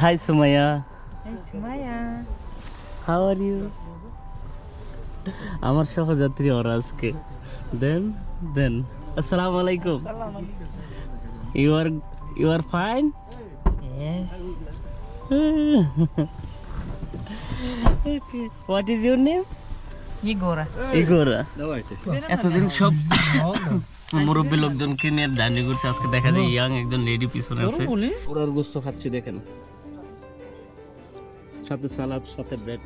Hi Sumaya, Hey, Sumaya. how are you? আমার সহযাত্রী ওরা আজকে দেন দেন আসসালামু আলাইকুম you are you are fine Yes. What is your name Igora. Igora এতদিন সব মুরব্বী লোকজনকে নিয়ে জার্নি করছে আজকে দেখা যায় ইয়াং একজন লেডি পিছনে আছে। ওরার গোস্ত খাচ্ছি দেখেন। সাথে সালাদ, সাথে ব্রেড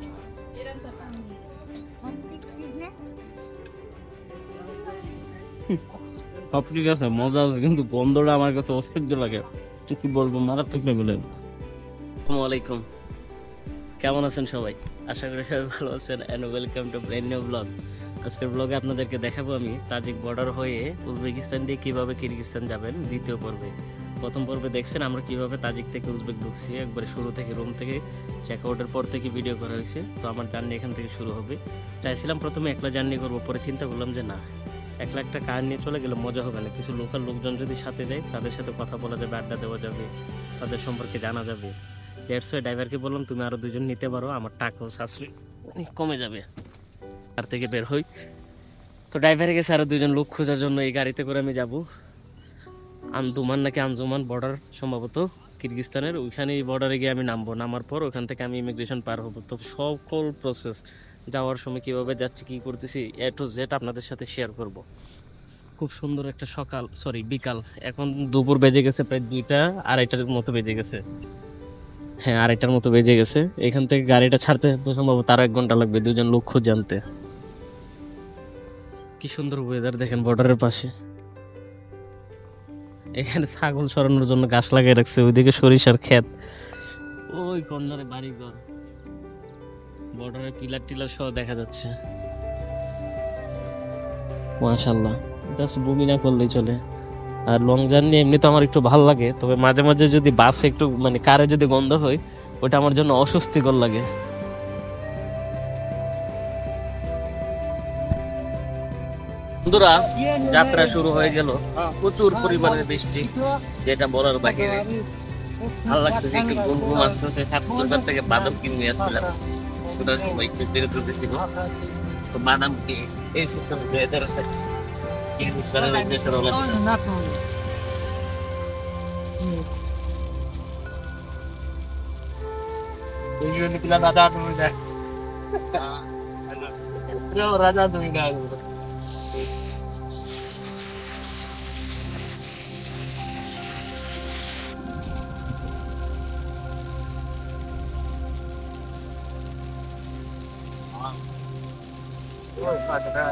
সব ঠিক আছে, মজা আছে, কিন্তু গন্ধটা আমার কাছে অসহ্য লাগে। কি বলব, মারাত্মক লেভেলের আসসালামু আলাইকুম। কেমন আছেন সবাই? আশা করি সবাই ভালো আছেন and welcome to brand new blog আজকের ব্লগে আপনাদেরকে দেখাবো আমি তাজিক বর্ডার হয়ে উজবেকিস্তান দিয়ে কীভাবে কিরগিস্তান যাবেন দ্বিতীয় পর্বে। প্রথম পর্বে দেখছেন আমরা কীভাবে তাজিক থেকে উজবেক ঢুকছি, একবারে শুরু থেকে রুম থেকে চেক আউটের পর থেকে ভিডিও করা হয়েছে। তো আমার জার্নি এখান থেকে শুরু হবে। চাইছিলাম প্রথমে একলা জার্নি করব, পরে চিন্তা করলাম যে না, একলা একটা কার নিয়ে চলে গেলে মজা হবে না। কিছু লোকাল লোকজন যদি সাথে যায়, তাদের সাথে কথা বলা যাবে, আড্ডা দেওয়া যাবে, তাদের সম্পর্কে জানা যাবে। দেড়শো ড্রাইভারকে বললাম, তুমি আরও দুজন নিতে পারো, আমার টাকাও সাশ্রয় কমে যাবে। তার থেকে বের হই। তো ড্রাইভারে গেছে আরও দুজন লোক খোঁজার জন্য, এই গাড়িতে করে আমি যাব। আন্দুমান নাকি আঞ্জুমান বর্ডার সম্ভবত কিরগিস্তানের। ওইখানে বর্ডারে গিয়ে আমি নামবো। নামার পর ওখান থেকে আমি ইমিগ্রেশন পার হব। তো সকল প্রসেস যাওয়ার সময় কীভাবে যাচ্ছি, কী করতেছি এ টু জেড আপনাদের সাথে শেয়ার করব। খুব সুন্দর একটা সকাল সরি বিকাল। এখন দুপুর বেজে গেছে প্রায় দুইটা, আড়াইটার মতো বেজে গেছে। হ্যাঁ আড়াইটার মতো বেজে গেছে। এখান থেকে গাড়িটা ছাড়তে সম্ভবত আরও এক ঘণ্টা লাগবে দুজন লোক খোঁজ জানতে কি সুন্দর ওয়েদার দেখেন বর্ডারের পাশে। এখানে ছাগল সরানোর জন্য গাছ লাগিয়ে রাখছে, ওইদিকে সরিষার ক্ষেত। ওই কর্নারে বাড়ি ঘর বর্ডারে পিলার টিলার সহ দেখা যাচ্ছে। মাশাল্লাহ জাস্ট বমি না করলেই চলে। আর লং জার্নি এমনি তো আমার একটু ভালো লাগে, তবে মাঝে মাঝে যদি বাসে একটু মানে কারে যদি গন্ধ হয় ওটা আমার জন্য অস্বস্তিকর লাগে। বন্ধুরা যাত্রা শুরু হয়ে গেল। প্রচুর পরিমাণে বৃষ্টি যেটা বলার বাহিরে ভালো লাগতেছে একটু ঘুম ঘুম আসতেছে ঠাকুর দোকান থেকে বাদাম কিনে নিয়ে আসছিলাম ওটার সময় একটু বেরোতে দিছিল তো বাদাম কি এই ওয়েদার আছে। কিরগিজস্তানের রাজা তুমি না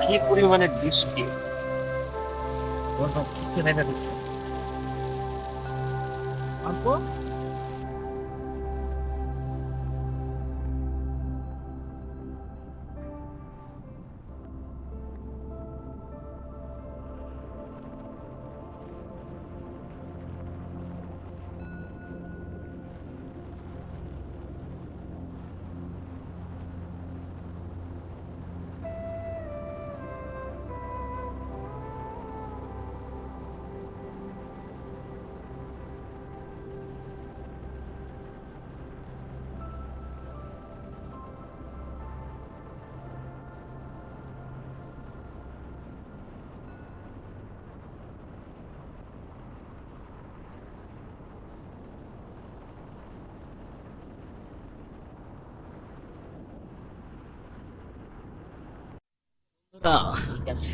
কি পরিমাণে বৃষ্টি?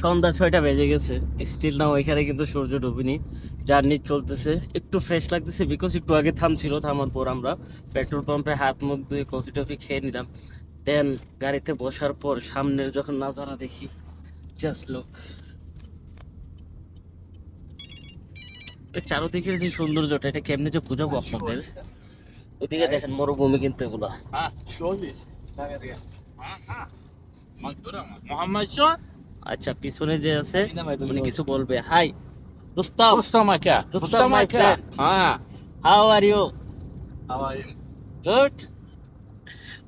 সন্ধ্যা ছয়টা বেজে গেছে। স্টিল না ওইখানে কিন্তু সূর্য ডুবিনি। জার্নি চলতেছে। একটু ফ্রেশ লাগতেছে বিকজ একটু আগে থামছিল থামার পর আমরা পেট্রোল পাম্পে হাত মুখ ধুয়ে কফি টফি খেয়ে নিলাম। দেন গাড়িতে বসার পর সামনের যখন নাজারা দেখি জাস্ট লোক চারোদিকের যে সৌন্দর্যটা এটা কেমনে যে বুঝাবো আপনাদের? ওইদিকে দেখেন মরুভূমি কিন্তু এগুলা। মোহাম্মদ আচ্ছা পিছনে যে আছে উনি কিছু বলবে। Hi Rustam. রুস্তম আকা রুস্তম my আকা friend. হ্যাঁ। হাউ আর ইউ গুড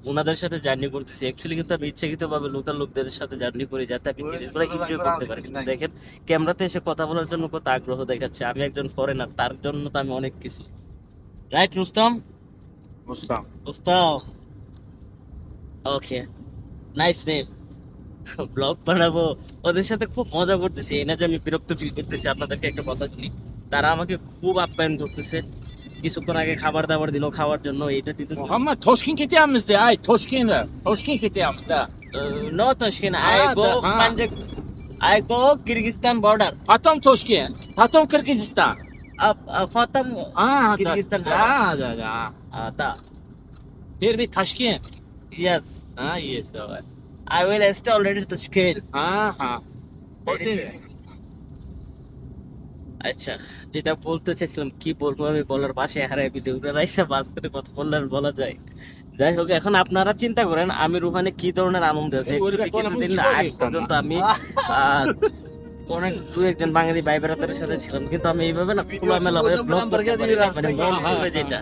ওনাদের সাথে জার্নি করতেছি। অ্যাকচুয়ালি কিন্তু আমি ইচ্ছাকৃত ভাবে লোকাল লোকদের সাথে জার্নি করি যাতে আমি জিনিসগুলো এনজয় করতে পারি কিন্তু দেখেন ক্যামেরাতে এসে কথা বলার জন্য কত আগ্রহ দেখাচ্ছে। আমি একজন ফরেনার তার জন্য তো আমি অনেক কিছু। Right Rustam? Rustam. Gustav. Okay nice name blog বানাবো। ওদের সাথে খুব মজা করতেছি। এই না যে আমি বিরক্ত ফিল করতেছি। আপনাদেরকে একটা কথা শুনি তারা আমাকে খুব আপ্যায়ন করতেছে। কিছুক্ষণ আগে খাবার দাবার দিল খাওয়ার জন্য। এটা দিতে আমার থসকিন খেতে আমিস দে। আই থসকিন থসকিন খেতে আমিস দে। নো থসকিন। আই গো হ্যাঁ। পাঞ্জে আই গো কিরগিজস্তান বর্ডার ফাতম থসকিন। ফাতম কিরগিজস্তান ফাতম হ্যাঁ কিরগিজস্তান হ্যাঁ দাদা তা ফির ভি থসকিন? यस हाँ यस दवा I will install it at the scale. আচ্ছা যেটা বলতে চাইছিলাম কি বলব আমি বলার পাশে হারাই ভিডিও রাইসা বাস করে কথা বললেন বলা যায়। যাই হোক এখন আপনারা চিন্তা করেন আমি রুহানে কি ধরনের আনন্দ আছে? কিছুদিন আগ পর্যন্ত আমি অনেক দু একজন বাঙালি ভাই বেড়াতের সাথে ছিলাম কিন্তু আমি এইভাবে না খোলামেলা ভাবে ব্লগ করতে মানে যেটা।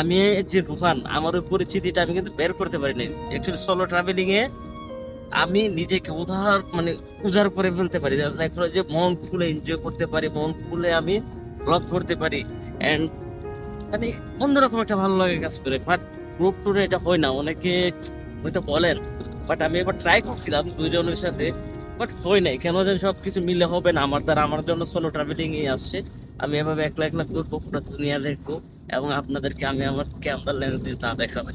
আমি যে রুহান আমার পরিচিতিটা আমি কিন্তু বের করতে পারিনি একচুয়ালি সোলো ট্রাভেলিং এ আমি নিজেকে উদার মানে উজাড় করে ফেলতে পারি। হলো যে মন খুলে এনজয় করতে পারি, মন খুলে আমি ব্লগ করতে পারি। এন্ড মানে অন্যরকম একটা ভালো লাগে কাজ করে। বাট গ্রুপ টুরে এটা হয় না। অনেকে হয়তো বলেন বাট আমি এবার ট্রাই করছিলাম দুইজনের সাথে বাট হয় নাই। কেন যেন সব কিছু মিলে হবে না। আমার দ্বারা আমার জন্য সোলো ট্রাভেলিং এই আসছে। আমি এভাবে একলা একলা ঘুরবো, পুরো দুনিয়া দেখব, এবং আপনাদেরকে আমি আমার ক্যামেরা লেন্স দিয়ে তা দেখাবো।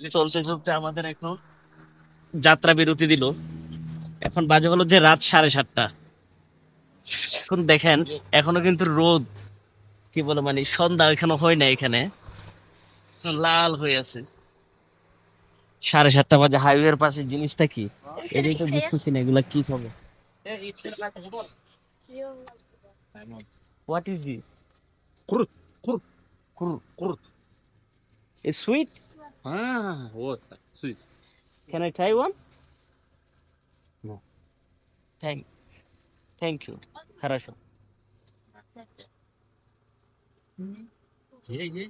চলতে চলতে আমাদের এখন যাত্রা বিরতি দিল। এখন বাজে হলো যে রাত সাড়ে সাতটা। এখন দেখেন এখনও কিন্তু রোদ। কি বলে মানে সন্ধ্যা এখনও হয় না এখানে। লাল হয়ে আছে। সাড়ে সাতটা বাজে। হাইওয়ে পাশে জিনিসটা কি? এটাই তো বুঝতেছি না এগুলা কি হবে? হোয়াট ইজ দিস কুর কুর কুর কুর a sweet Ah, вот так. Суть. Can I try one? No. Thank, thank you. Хорошо. Ей, ей.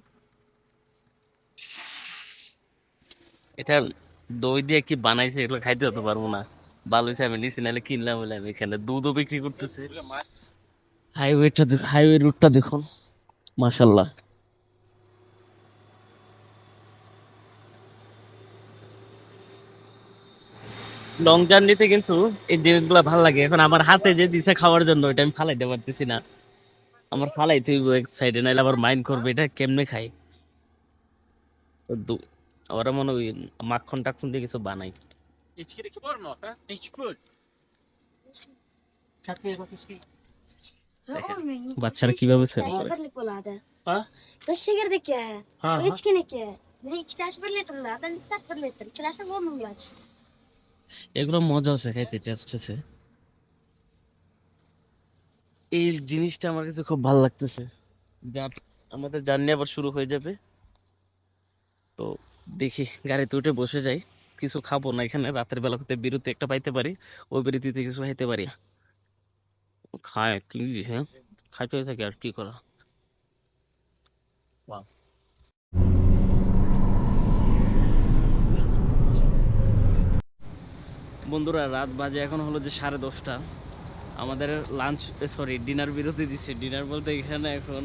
এটা দই দিয়ে কি বানাইছে এগুলো খাইতে হতে পারবো না ভালো হয়েছে আমি নিচে নাহলে কিনলাম বলে আমি এখানে দুধও বিক্রি করতেছে হাইওয়েটা হাইওয়ে রুটটা দেখুন মাশাল্লাহ লং জার্নিতে কিন্তু এই জিনিসগুলো ভালো লাগে। এখন আমার হাতে যে দিছে খাওয়ার জন্য এটা আমি ফালাইতে পারতেছি না। আমার ফালাইতে হইব এক সাইডে নাহলে আবার মাইন্ড করবে এটা কেমনে খাই? ওরা মনে হয় মাখন টাক্ষণ দিয়ে কিছু বানাই। var mı? Bak içki. বাচ্চারা কীভাবে সেভ করে? Ha? Ha, ha. এগুলো মজা আছে খাইতে টেস্ট আছে। এই জিনিসটা আমার কাছে খুব ভালো লাগতেছে। যা আমাদের জার্নি আবার শুরু হয়ে যাবে। তো দেখি, গাড়িতে উঠে বসে যাই। কিছু খাব না এখানে, রাতের বেলা করতে বিরতি একটা পাইতে পারি, ওই বিরতিতে কিছু খাইতে পারি। খায়, কি হ্যাঁ? খাইতে থাকে আর, কি করা? বন্ধুরা, রাত বাজে, এখন হলো যে সাড়ে দশটা। আমাদের লাঞ্চ সরি ডিনার বিরতি দিচ্ছে ডিনার বলতে এখানে এখন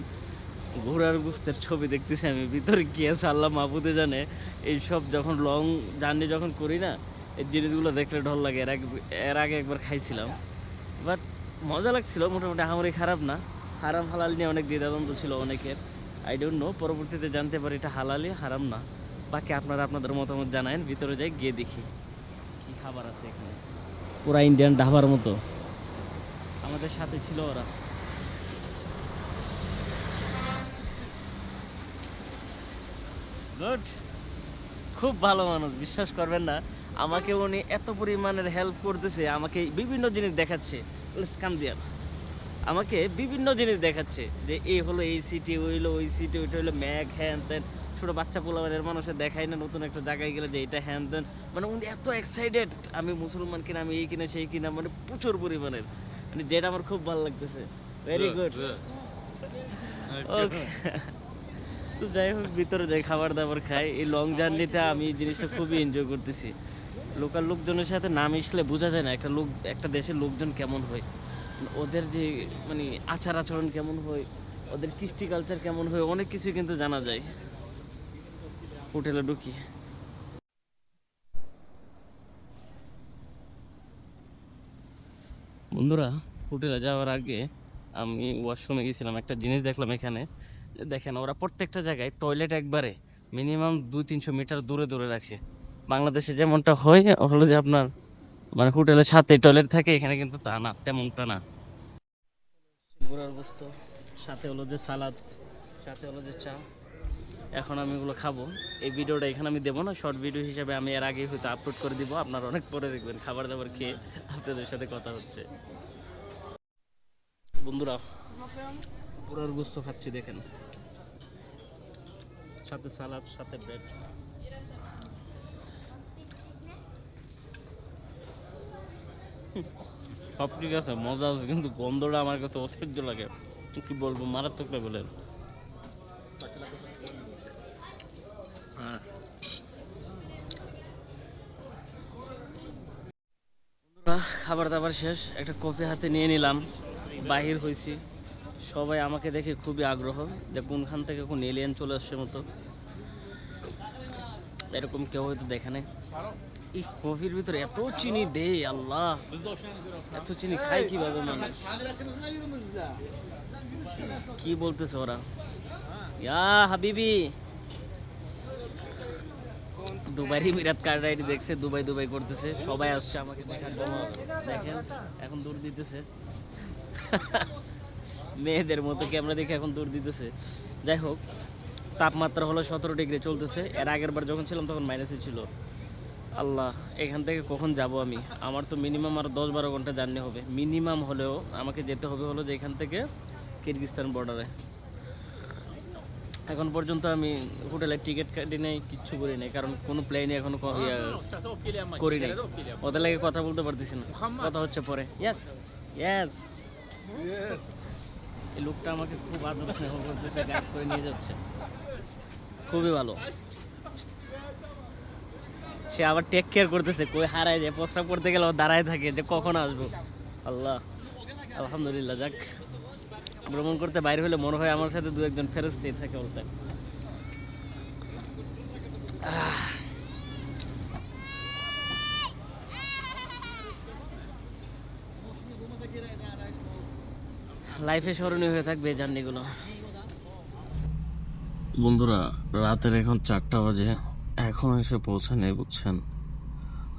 ঘোড়ার গুস্তের ছবি দেখতেছি আমি। ভিতরে কি আছে আল্লাহ মাহবুদে জানে। এইসব যখন লং জার্নি যখন করি না, এই জিনিসগুলো দেখলে ঢল লাগে। এর আগে এর আগে একবার খাইছিলাম। বাট মজা লাগছিল, মোটামুটি আমারই খারাপ না। হারাম হালাল নিয়ে অনেক দ্বিধাদ্বন্দ্ব ছিল অনেকের। আই ডোন্ট নো পরবর্তীতে জানতে পারি এটা হালালি হারাম না। বাকি আপনারা আপনাদের মতামত জানায়েন, ভিতরে যাই গিয়ে দেখি। খাবার আছে এখানে। পুরা ইন্ডিয়ান ঢাবার মতো। আমাদের সাথে ছিল ওরা। গুড খুব ভালো মানুষ, বিশ্বাস করবেন না। আমাকে উনি এত পরিমাণের হেল্প করতেছে, আমাকে বিভিন্ন জিনিস দেখাচ্ছে। আমাকে বিভিন্ন জিনিস দেখাচ্ছে। যে, এই হলো এই সিটি ওই হলো ওই সিটি ওইটা হলো ম্যাগ, হ্যান ত্যান। ছোটো বাচ্চা পোলাবারের মানুষের দেখাই না নতুন একটা জায়গায় গেলে যে এটা হ্যান ত্যান মানে উনি এত এক্সাইটেড আমি মুসলমান কিনা আমি এই কিনা সেই কিনা মানে প্রচুর পরিমাণের। মানে যেটা আমার খুব ভালো লাগতেছে। ভেরি গুড ওকে তো যাই হোক ভিতরে যাই খাবার দাবার খাই। এই লং জার্নিতে আমি এই জিনিসটা খুবই এনজয় করতেছি। লোকাল লোকজনের সাথে না মিশলে বোঝা যায় না একটা লোক একটা দেশের লোকজন কেমন হয়। ওদের যে মানে আচার আচরণ কেমন হয় ওদের কৃষ্টি কালচার কেমন হয় অনেক কিছু কিন্তু জানা যায়। হোটেলে ঢুকি। বন্ধুরা, হোটেলে যাওয়ার আগে আমি ওয়াশরুমে গেছিলাম, একটা জিনিস দেখলাম এখানে। দেখেন, ওরা প্রত্যেকটা জায়গায় টয়লেট একবারে মিনিমাম দুই তিনশো মিটার দূরে দূরে রাখে। বাংলাদেশে যেমনটা হয়, হলো যে আপনার মানে হোটেলের সাথে টয়লেট থাকে, এখানে কিন্তু তা না, তেমনটা না। ঘোরার বস্তু, সাথে হলো যে সালাদ, সাথে হলো যে চা। এখন আমি এগুলো খাব। এই ভিডিওটা এখানে আমি দেবো না শর্ট ভিডিও হিসাবে আমি এর আগে হয়তো আপলোড করে দিব। আপনারা অনেক পরে দেখবেন, খাবার দাবার খেয়ে আপনাদের সাথে কথা হচ্ছে। বন্ধুরা পুরার গুস্ত খাচ্ছি, দেখেন। সাথে সালাদ, সাথে ব্রেড সব ঠিক আছে, মজা আছে, কিন্তু গন্ধটা আমার কাছে অসহ্য লাগে। কি বলব, মারাত্মক লেভেলের হ্যাঁ বন্ধুরা, খাবার দাবার শেষ, একটা কফি হাতে নিয়ে নিলাম, বাহির হয়েছি সবাই আমাকে দেখে খুবই আগ্রহ যে কোনখান থেকে কোন এলিয়েন চলে আসছে মতো। এরকম কেউ হয়তো দেখে নাই। এই কফির ভিতরে এত চিনি দে আল্লাহ। এত চিনি খায় কীভাবে মানুষ? কি বলতেছে ওরা? ইয়া হাবিবি দুবাইয়ের মিরাত কার রাইড দেখছে, দুবাই দুবাই করতেছে। সবাই আসছে আমাকে দেখার জন্য। দেখেন, এখন দূর দিতেছে। মেয়েদের মতো ক্যামেরা দেখে এখন দূর দিতেছে? যাই হোক, তাপমাত্রা হলো সতেরো ডিগ্রি চলতেছে। এর আগের বার যখন ছিলাম তখন মাইনাসে ছিল। আল্লাহ, এখান থেকে কখন যাব আমি? আমার তো মিনিমাম আর দশ বারো ঘণ্টা জার্নি হবে। মিনিমাম হলেও আমাকে যেতে হবে হলো যে এখান থেকে কিরগিস্তান বর্ডারে এখন পর্যন্ত আমি হোটেলের টিকিট কাটি নাই কিচ্ছু করি নাই কারণ কোনো প্লেনে এখনও করি নাই। ওদের লাগে কথা বলতে পারতেছি না। কথা হচ্ছে পরে। ইয়েস ইয়েস এই লোকটা আমাকে খুব আদর স্নেহ করতেছে গাইড করে নিয়ে যাচ্ছে। খুবই ভালো। সে আবার টেক কেয়ার করতেছে কই হারায় যায় প্রস্রাব করতে গেলে ও দাঁড়ায় থাকে যে কখন আসব। আল্লাহ আলহামদুলিল্লাহ যাক। ভ্রমণ করতে বাইরে হলে মনে হয় আমার সাথে দু একজন ফেরস্তেই থাকে টাইম লাইফে স্মরণীয় হয়ে থাকবে এই জার্নিগুলো বন্ধুরা, রাতের এখন চারটা বাজে। এখন এসে পৌঁছানে, বুঝছেন?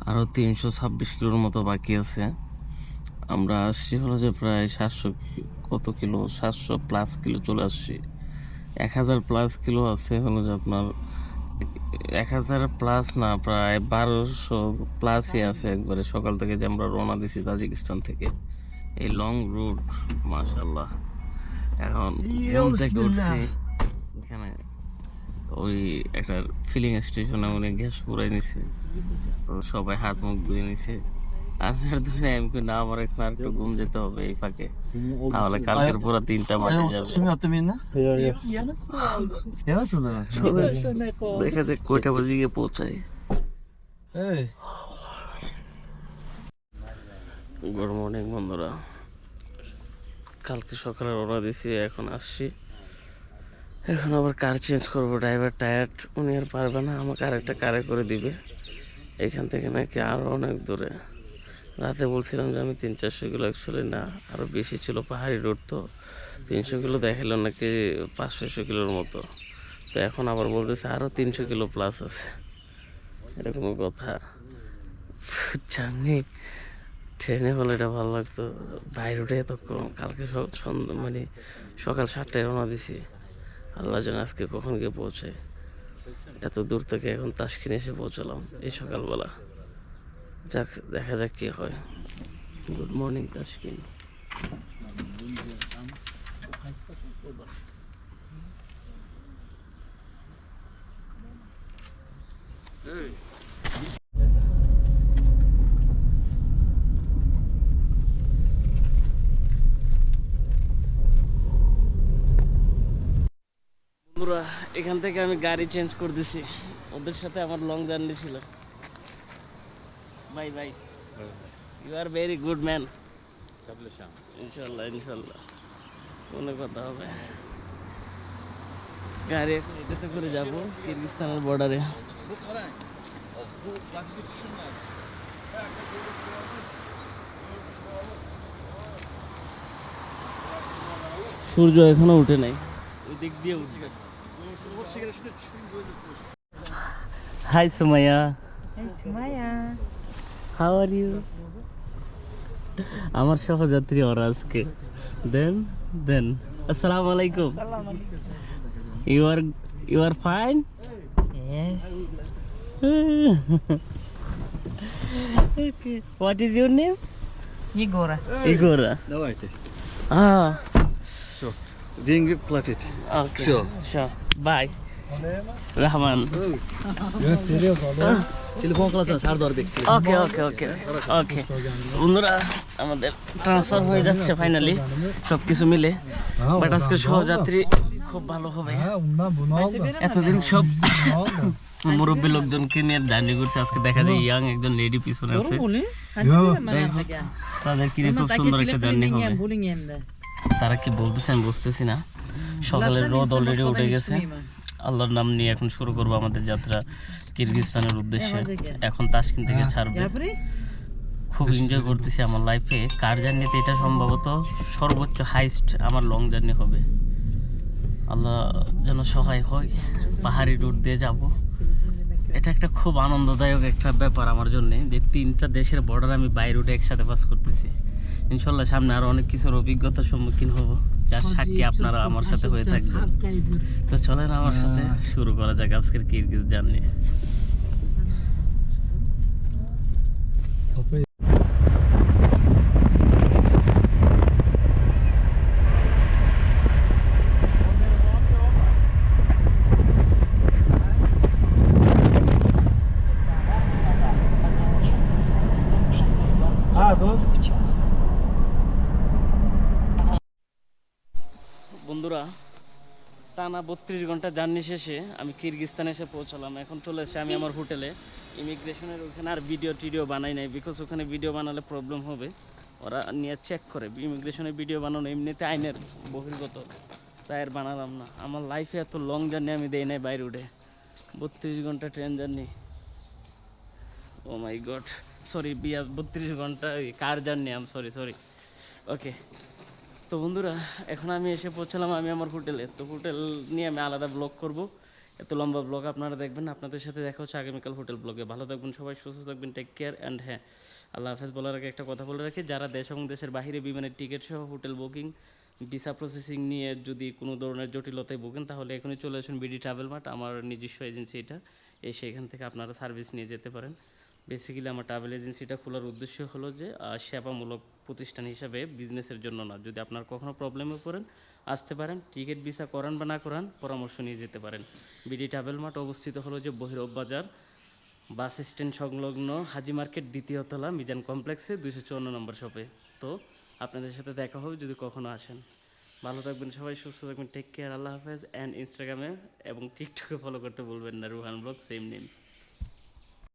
আরও তিনশো ছাব্বিশ কিলোর মতো বাকি আছে। আমরা আসছি হলো যে প্রায় সাতশো কত কিলো? সাতশো প্লাস কিলো চলে আসছি। এক হাজার প্লাস কিলো আছে হলো যে আপনার এক হাজার প্লাস না প্রায় বারোশো প্লাসই আছে একবারে। সকাল থেকে যে আমরা রওনা দিছি তাজিকিস্তান থেকে। এই লং রুট মাশাল্লাহ এখন ঘুম থেকে উঠছি। এখানে ওই একটা ফিলিং স্টেশনে উনি গ্যাস পুরাই নিছে। সবাই হাত মুখ ধুয়ে নিছে। আমি আর নাই আমি কই, না আমার এখন আর একটু ঘুম যেতে হবে এই ফাঁকে। তাহলে কালকের পুরো দিনটা মাঠে যাবে। দেখা যাক কয়টা বাজে গিয়ে পৌঁছাই গুড মর্নিং বন্ধুরা। কালকে সকালে রওনা দিছি এখন আসছি। এখন আবার কার চেঞ্জ করব ড্রাইভার টায়ার্ড উনি আর পারবে না আমাকে আরেকটা কারে করে দিবে। এখান থেকে নাকি আরও অনেক দূরে। রাতে বলছিলাম যে আমি তিন চারশো কিলো অ্যাকচুয়ালি না আরও বেশি ছিল পাহাড়ি রোড তো। তিনশো কিলো দেখাল নাকি পাঁচ ছয়শো কিলোর মতো। তো এখন আবার বলতেছে আরও তিনশো কিলো প্লাস আছে। এরকম কথা। জার্নি ট্রেনে হলে এটা ভালো লাগতো। বাইরে উঠে এত কম কালকে সন্ধ্যা মানে সকাল সাতটায় রওনা দিছি। আল্লাহ জানে আজকে কখন গিয়ে পৌঁছে এত দূর থেকে এখন তাসকিনে এসে পৌঁছলাম এই সকালবেলা। যাক, দেখা যাক কি হয়। গুড মর্নিং তাসকিন এখান থেকে আমি গাড়ি চেঞ্জ করে দিছি ওদের সাথে আমার লং জার্নি ছিল। Bye bye you are very good man ইনশাল্লাহ ইনশাল্লাহ। কোনো কথা হবে। গাড়ি এখন এটাতে করে যাব কিরগিস্তানের বর্ডারে সূর্য এখনও উঠে নাই। ওই দিক দিয়ে উঠবে। Hi Sumaiya Yes, Maya. How are you আমার সহযাত্রী ওরা আজকে দেন দেন আসসালামু আলাইকুম you are you are fine Yes. okay. What is your name? Егора. Igora. Давайте. Ah, Деньги платить. okay. Всё. Sure. Bye. Bey. Okay okay okay okay বন্ধুরা, আমাদের ট্রান্সফার হয়ে যাচ্ছে ফাইনালি সব কিছু মিলে। বাট আজকে সহযাত্রী খুব ভালো হবে। এতদিন সব মুরব্বী লোকজনকে নিয়ে জার্নি করছে আজকে দেখা যায় ইয়াং একজন লেডি পিছনে আছে। তাদের কি খুব সুন্দর একটা জার্নি হবে। তারা কি বলতেছে আমি বুঝতেছি না। সকালের রোদ অলরেডি উঠে গেছে। আল্লাহর নাম নিয়ে এখন শুরু করব আমাদের যাত্রা কিরগিজস্তানের উদ্দেশ্যে। এখন তাসকিন থেকে ছাড়বে। খুব এনজয় করতেছি আমার লাইফে কার জার্নিতে এটা সম্ভবত? সর্বোচ্চ হাইস্ট আমার লং জার্নি হবে। আল্লাহ যেন সহায় হয় পাহাড়ি রুট দিয়ে যাব। এটা একটা খুব আনন্দদায়ক একটা ব্যাপার আমার জন্য যে তিনটা দেশের বর্ডার আমি বাই রুটে একসাথে পাস করতেছি। ইনশাল্লাহ সামনে আরও অনেক কিছুর অভিজ্ঞতার সম্মুখীন হব। যার সাক্ষী আপনারা আমার সাথে হয়ে থাকবেন। তো চলেন আমার সাথে শুরু করা যাক আজকের কিরগিজ জার্নি বন্ধুরা টানা বত্রিশ ঘণ্টা জার্নি শেষে আমি কিরগিস্তানে এসে পৌঁছালাম। এখন চলে এসে আমি আমার হোটেলে। ইমিগ্রেশনের ওখানে আর ভিডিও টিডিও বানাই নাই বিকজ ওখানে ভিডিও বানালে প্রবলেম হবে। ওরা নিয়ে চেক করে। ইমিগ্রেশনের ভিডিও বানানো এমনিতে আইনের বহির্গত। তাই আর বানালাম না। আমার লাইফে এত লং জার্নি আমি দেই নাই বাইরে উঠে। বত্রিশ ঘণ্টা train journey oh my god sorry বিয়া, বত্রিশ ঘণ্টা car journey um sorry sorry okay তো বন্ধুরা, এখন আমি এসে পৌঁছালাম আমি আমার হোটেলে। তো হোটেল নিয়ে আমি আলাদা ব্লগ করব। এত লম্বা ব্লগ আপনারা দেখবেন, আপনাদের সাথে দেখা হচ্ছে আগামীকাল হোটেল ব্লগে ভালো থাকবেন সবাই, সুস্থ থাকবেন টেক কেয়ার অ্যান্ড হ্যাঁ আল্লাহ হাফেজ। বলার আগে একটা কথা বলে রাখি, যারা দেশ এবং দেশের বাইরে বিমানের টিকিট সহ হোটেল বুকিং ভিসা প্রসেসিং নিয়ে যদি কোনো ধরনের জটিলতায় ভোগেন, তাহলে এখনই চলে আসুন বিডি ট্রাভেল মার্ট আমার নিজস্ব এজেন্সি এটা। এসে এখান থেকে আপনারা সার্ভিস নিয়ে যেতে পারেন। বেসিক্যালি আমার ট্রাভেল এজেন্সিটা খোলার উদ্দেশ্য হলো যে সেবামূলক প্রতিষ্ঠান হিসাবে বিজনেসের জন্য না। যদি আপনার কখনো প্রবলেমে পড়েন, আসতে পারেন টিকিট ভিসা করান বা না করান, পরামর্শ নিয়ে যেতে পারেন। বিডি ট্রাভেল মার্ট অবস্থিত হলো যে বহিরব বাজার, বাস স্ট্যান্ড সংলগ্ন হাজি মার্কেট দ্বিতীয় তলা, মিজান কমপ্লেক্সে, দুইশো চুয়ান্ন নম্বর শপে তো, আপনাদের সাথে দেখা হবে যদি কখনো আসেন। ভালো থাকবেন সবাই, সুস্থ থাকবেন টেক কেয়ার আল্লাহ হাফেজ। অ্যান্ড ইনস্টাগ্রামে এবং টিকটকে ফলো করতে বলবেন না, রুহান ব্লগ সেম নেম